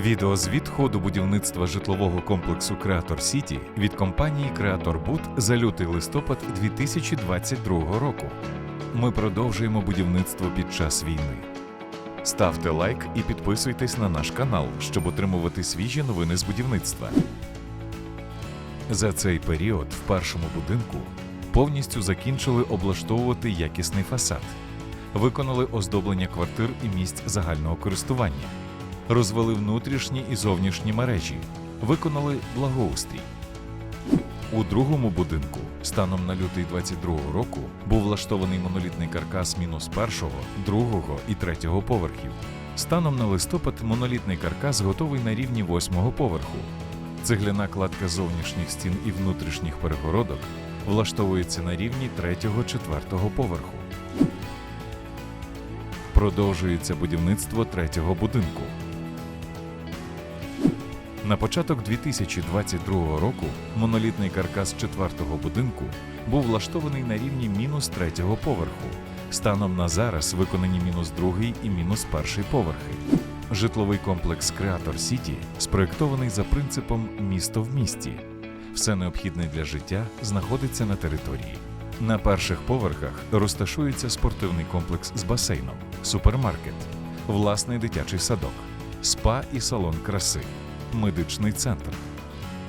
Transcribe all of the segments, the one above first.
Відеозвіт ходу будівництва житлового комплексу Креатор Сіті від компанії Креатор Буд за лютий листопад 2022 року. Ми продовжуємо будівництво під час війни. Ставте лайк і підписуйтесь на наш канал, щоб отримувати свіжі новини з будівництва. За цей період в першому будинку повністю закінчили облаштовувати якісний фасад, виконали оздоблення квартир і місць загального користування, розвели внутрішні і зовнішні мережі, виконали благоустрій. У другому будинку станом на лютий 22-го року був влаштований монолітний каркас мінус першого, другого і третього поверхів. Станом на листопад монолітний каркас готовий на рівні восьмого поверху. Цегляна кладка зовнішніх стін і внутрішніх перегородок влаштовується на рівні третього-четвертого поверху. Продовжується будівництво третього будинку. На початок 2022 року монолітний каркас четвертого будинку був влаштований на рівні мінус третього поверху. Станом на зараз виконані мінус другий і мінус перший поверхи. Житловий комплекс Креатор Сіті спроєктований за принципом місто в місті. Все необхідне для життя знаходиться на території. На перших поверхах розташується спортивний комплекс з басейном, супермаркет, власний дитячий садок, спа і салон краси, медичний центр.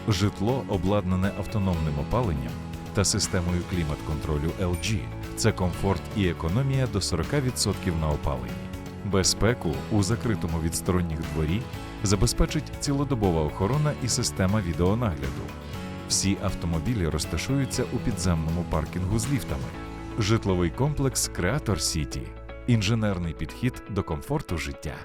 Житло обладнане автономним опаленням та системою клімат-контролю LG. Це комфорт і економія до 40% на опаленні. Безпеку у закритому від сторонніх дворі забезпечить цілодобова охорона і система відеонагляду. Всі автомобілі розташуються у підземному паркінгу з ліфтами. Житловий комплекс Креатор Сіті. Інженерний підхід до комфорту життя.